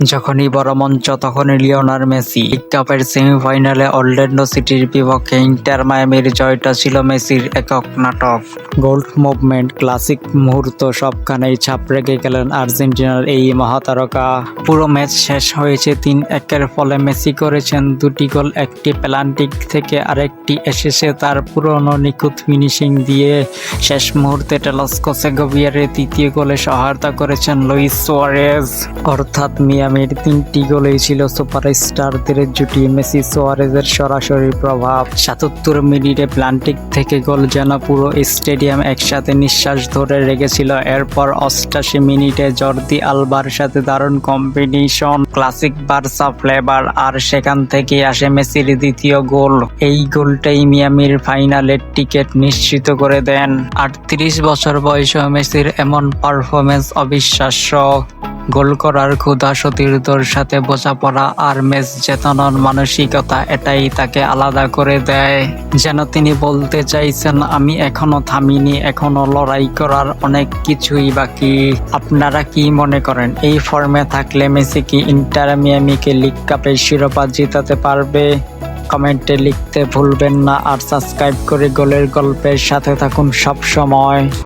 যখনই বড় মঞ্চ, তখনই লিওনার মেসি। কাপের সেমিফাইনালে অরল্যান্ডো সিটির বিপক্ষে ইন্টার মায়ামির জয়টা ছিল মেসির একক নাটক। গোল্ড মুভমেন্ট ক্লাসিক মুহূর্ত সবখানেই ছাপ রেখে গেলেন আর্জেন্টিনার এই মহাতারকা। পুরো ম্যাচ শেষ হয়েছে তিন একের ফলে মেসি করেছেন দুটি গোল, একটি প্যালান্টিক থেকে আরেকটি এসেছে তার পুরনো নিখুঁত ফিনিশিং দিয়ে। শেষ মুহূর্তে টেলস্কো সেগোভিয়ারের তৃতীয় গোলে সহায়তা করেছেন লুইস সোয়ারেজ। অর্থাৎ মিয়ামির তিনটি গোলেই ছিল সুপারস্টারদের জুটি মেসি সোয়ারেজের সরাসরি প্রভাব। সাতাত্তর মিনিটে প্লান্টিক থেকে গোল যেন পুরো স্টেডিয়াম একসাথে নিঃশ্বাস ধরে রেখেছিল। এরপর অষ্টাশি মিনিটে জর্দি আলবার সাথে দারুণ কম্বিনেশন, ক্লাসিক বার্সা ফ্লেভার, আর সেখান থেকে আসে মেসির দ্বিতীয় গোল। এই গোলটাই মিয়ামির ফাইনালের টিকিট নিশ্চিত করে দেন। আটত্রিশ বছর বয়সে মেসির এমন পারফরমেন্স অবিশ্বাস্য। গোল করার ক্ষুধা সতীর্থর সাথে বোঝাপড়া আর ম্যাচ জেতানোর মানসিকতা এটাই তাকে আলাদা করে দেয়। যেন তিনি বলতে চাইছেন, আমি এখনও থামিনি, এখনও লড়াই করার অনেক কিছুই বাকি। আপনারা কি মনে করেন, এই ফর্মে থাকলে মেসি কি ইন্টার মিয়ামিকে লিগ কাপের শিরোপা জিতাতে পারবে? কমেন্টে লিখতে ভুলবেন না আর সাবস্ক্রাইব করে গোলের গল্পের সাথে থাকুন সব সময়